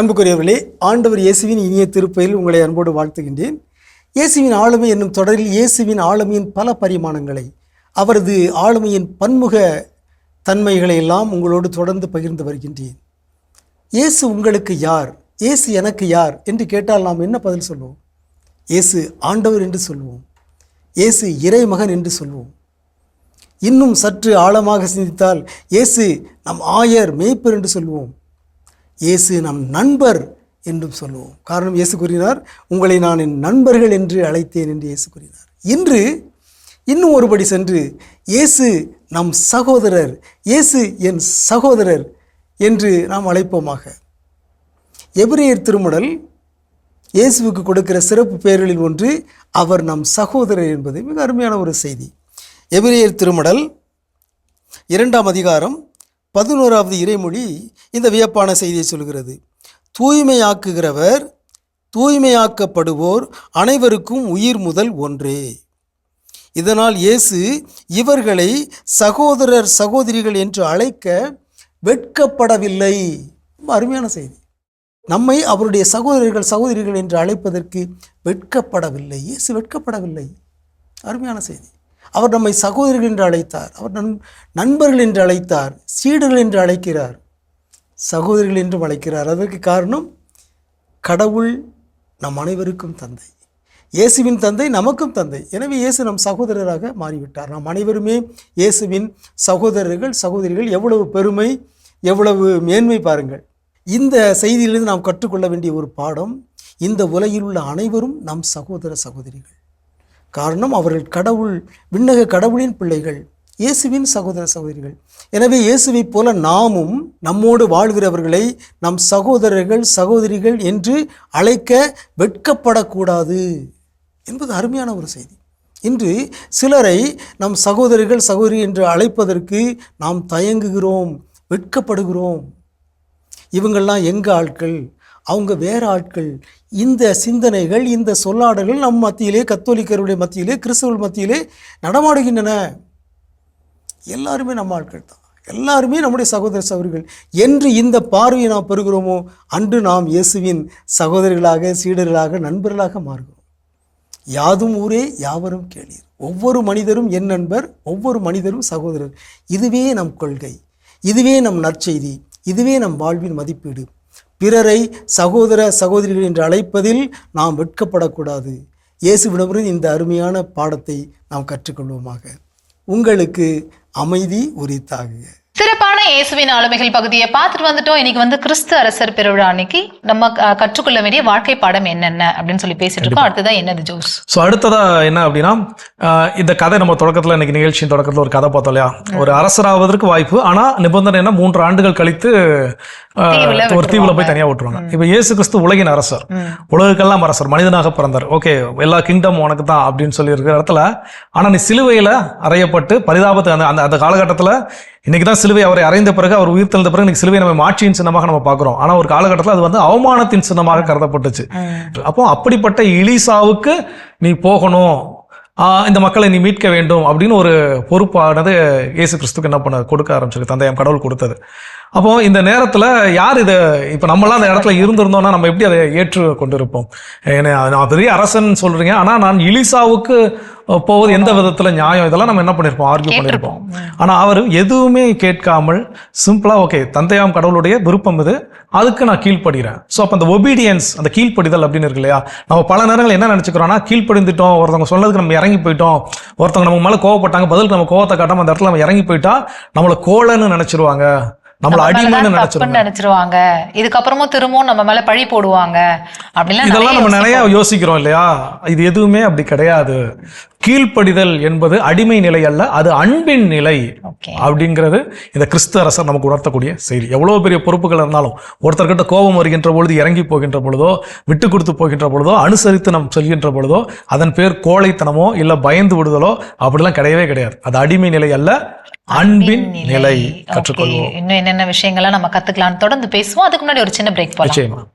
அன்புக்குரியவர்களே ஆண்டவர் இயேசுவின் இனிய திருப்பையில் உங்களை அன்போடு வாழ்த்துகின்றேன். இயேசுவின் ஆளுமை என்னும் தொடரில் இயேசுவின் ஆளுமையின் பல பரிமாணங்களை அவரது ஆளுமையின் பன்முக தன்மைகளை எல்லாம் உங்களோடு தொடர்ந்து பகிர்ந்து வருகின்றேன். இயேசு உங்களுக்கு யார்? இயேசு எனக்கு யார்? என்று கேட்டால் நாம் என்ன பதில் சொல்லுவோம் இயேசு ஆண்டவர் என்று சொல்லுவோம் இயேசு இறைமகன் என்று சொல்லுவோம் இன்னும் சற்று ஆழமாக சிந்தித்தால் இயேசு நம் ஆயர் மேய்ப்பர் என்று சொல்லுவோம் இயேசு நம் நண்பர் என்றும் சொல்லுவோம். காரணம் இயேசு கூறினார் உங்களை நான் என் நண்பர்கள் என்று அழைத்தேன் என்று இயேசு கூறினார். இன்று இன்னும் ஒருபடி சென்று இயேசு நம் சகோதரர் இயேசு என் சகோதரர் என்று நாம் அழைப்போமாக. எபிரேயர் திருமடல் இயேசுவுக்கு கொடுக்கிற சிறப்பு பெயர்களில் ஒன்று அவர் நம் சகோதரர் என்பது மிக அருமையான ஒரு செய்தி. எபிரேயர் திருமடல் இரண்டாம் அதிகாரம் பதினோராவது இறைமொழி இந்த வியப்பான செய்தியை சொல்கிறது. தூய்மையாக்குகிறவர் தூய்மையாக்கப்படுவோர் அனைவருக்கும் உயிர் முதல் ஒன்றே. இதனால் இயேசு இவர்களை சகோதரர் சகோதரிகள் என்று அழைக்க வெட்கப்படவில்லை. ரொம்ப அருமையான செய்தி. நம்மை அவருடைய சகோதரர்கள் சகோதரிகள் என்று அழைப்பதற்கு வெட்கப்படவில்லை. இயேசு வெட்கப்படவில்லை. அருமையான செய்தி. அவர் நம்மை சகோதரர்கள் என்று அழைத்தார். அவர் நண் நண்பர்கள் என்று அழைத்தார். சீடர்கள் என்று அழைக்கிறார். சகோதரிகள் என்றும் அழைக்கிறார். அதற்கு காரணம் கடவுள் நம் அனைவருக்கும் தந்தை. இயேசுவின் தந்தை நமக்கும் தந்தை. எனவே இயேசு நம் சகோதரராக மாறிவிட்டார். நாம் அனைவருமே இயேசுவின் சகோதரர்கள். சகோதரிகள் எவ்வளவு பெருமை எவ்வளவு மேன்மை பாருங்கள். இந்த செய்தியிலிருந்து நாம் கற்றுக்கொள்ள வேண்டிய ஒரு பாடம் இந்த உலகில் உள்ள அனைவரும் நம் சகோதர சகோதரிகள். காரணம் அவர்கள் கடவுள் விண்ணக கடவுளின் பிள்ளைகள் இயேசுவின் சகோதர சகோதரிகள். எனவே இயேசுவைப் போல நாமும் நம்மோடு வாழ்கிறவர்களை நம் சகோதரர்கள் சகோதரிகள் என்று அழைக்க வெட்கப்படக்கூடாது என்பது அருமையான ஒரு செய்தி. இன்று சிலரை நம் சகோதரிகள் சகோதரி என்று அழைப்பதற்கு நாம் தயங்குகிறோம் வெட்கப்படுகிறோம். இவங்கெல்லாம் எங்கள் ஆட்கள்? அவங்க வேறு ஆட்கள். இந்த சிந்தனைகள் இந்த சொல்லாடல்கள் நம் மத்தியிலே கத்தோலிக்கருடைய மத்தியிலே கிறிஸ்தவர்கள் மத்தியிலே நடமாடுகின்றன. எல்லாருமே நம்ம ஆட்கள் தான். எல்லாருமே நம்முடைய சகோதர சகோதரிகள். என்று இந்த பார்வையை நாம் பெறுகிறோமோ? அன்று நாம் இயேசுவின் சகோதரிகளாக சீடர்களாக நண்பர்களாக மாறுகிறோம். யாதும் ஊரே யாவரும் கேளீர். ஒவ்வொரு மனிதரும் என் நண்பர் ஒவ்வொரு மனிதரும் சகோதரர். இதுவே நம் கொள்கை. இதுவே நம் நற்செய்தி. இதுவே நம் வாழ்வின் மதிப்பீடு. பிறரை சகோதர சகோதரிகள் என்று அழைப்பதில் நாம் வெட்கப்படக்கூடாது. இயேசுவிடமிருந்து இந்த அருமையான பாடத்தை நாம் கற்றுக்கொள்வோமாக. உங்களுக்கு அமைதி உரித்தாகுக. சிறப்பான இயேசுவின் ஆளுமைகள் பகுதியை பார்த்துட்டு வந்துட்டோம். இன்னைக்கு வந்து கிறிஸ்து அரசர் பெருவிழா அன்னைக்கு நம்ம கற்றுக்கொள்ள வேண்டிய வாழ்க்கை பாடம் என்னென்ன அப்படின்னு சொல்லி பேசிட்டு இருக்கோம். அடுத்ததான் என்னது ஜோஸ்? ஸோ அடுத்ததா என்ன அப்படின்னா இந்த கதை நம்ம தொடக்கத்தில் இன்னைக்கு நிகழ்ச்சியின் தொடக்கத்தில் ஒரு கதை பார்த்தோம் இல்லையா? ஒரு அரசராவதற்கு வாய்ப்பு ஆனா நிபந்தனை என்ன? மூன்று ஆண்டுகள் கழித்து ஒரு தீவுல போய் தனியா விட்டுருவாங்க. இப்போ இயேசு கிறிஸ்து உலகின் அரசர். உலகுக்கெல்லாம் அரசர் மனிதனாக பிறந்தார். ஓகே எல்லா கிங்டம் உனக்கு தான் அப்படின்னு சொல்லி இருக்கிற இடத்துல ஆனா நீ சிலுவையில அறையப்பட்டு பரிதாபத்து அந்த அந்த அந்த காலகட்டத்தில் இன்னைக்கு தான் சிலுவை அவரை அறைந்த பிறகு அவர் உயிர் தெழுந்த பிறகு இன்னைக்கு சிலுவை நம்ம மாட்சியின் சின்னமாக நம்ம பார்க்கிறோம். ஆனா ஒரு காலகட்டத்தில் அது வந்து அவமானத்தின் சின்னமாக கருதப்பட்டுச்சு. அப்போ அப்படிப்பட்ட இலிசாவுக்கு நீ போகணும். இந்த மக்களை நீ மீட்க வேண்டும் அப்படின்னு ஒரு பொறுப்பானது இயேசு கிறிஸ்துக்கு என்ன பண்ண கொடுக்க ஆரம்பிச்சிருக்கு. தந்தையம் கடவுள் கொடுத்தது. அப்போ இந்த நேரத்துல யார் இதை இப்ப நம்மளாம் அந்த இடத்துல இருந்திருந்தோம்னா நம்ம எப்படி அதை ஏற்று கொண்டிருப்போம் ஏன்னா நான் பெரிய அரசன் சொல்றீங்க. ஆனா நான் இலிசாவுக்கு போவது எந்த விதத்துல நியாயம்? இதெல்லாம் நம்ம என்ன பண்ணிருப்போம்? ஆர்கியூ பண்ணிருப்போம். ஆனா அவர் எதுவுமே கேட்காமல் சிம்பிளா ஓகே தந்தையாம் கடவுளுடைய விருப்பம் இது. அதுக்கு நான் கீழ்ப்படுகிறேன் ஸோ அப்போ அந்த ஒபீடியன்ஸ் அந்த கீழ்ப்படிதல் அப்படின்னு இருக்கு இல்லையா? நம்ம பல நேரங்கள் என்ன நினச்சிக்கிறோம்னா கீழ்ப்படிந்துட்டோம். ஒருத்தவங்க சொன்னதுக்கு நம்ம இறங்கி போயிட்டோம். ஒருத்தவங்க நம்ம மேலே கோவப்பட்டாங்க பதிலுக்கு நம்ம கோவத்தை காட்டாம அந்த இடத்துல நம்ம இறங்கி போயிட்டா நம்மளை கோலன்னு நினைச்சிருவாங்க. நம்மளை அடிமைன்னு நினைச்சிருவாங்க நினைச்சிருவாங்க. இதுக்கப்புறமும் திரும்பவும் நம்ம மேல பழி போடுவாங்க. அப்படிலாம் இதெல்லாம் நம்ம நிறைய யோசிக்கிறோம் இல்லையா? இது எதுவுமே அப்படி கிடையாது. கீழ்ப்படிதல் என்பது அடிமை நிலை அல்ல அது அன்பின் நிலை. அப்படிங்கிறது இந்த கிறிஸ்து அரசர் நமக்கு உணர்த்தக்கூடிய செய்தி. எவ்வளவு பெரிய பொறுப்புகள் இருந்தாலும் ஒருத்தர்கிட்ட கோபம் வருகின்ற பொழுது இறங்கி போகின்ற பொழுதோ விட்டு கொடுத்து போகின்ற பொழுதோ அனுசரித்து நாம் செல்கின்ற பொழுதோ அதன் பேர் கோழைத்தனமோ இல்ல பயந்து விடுதலோ அப்படிலாம் கிடையவே கிடையாது. அது அடிமை நிலை அல்ல அன்பின் நிலை. கற்றுக்கொள்வோம். இன்னும் என்னென்ன விஷயங்கள்லாம் நம்ம கத்துக்கலாம்னு தொடர்ந்து பேசுவோம். அதுக்கு முன்னாடி ஒரு சின்ன பிரேக் நிச்சயமா.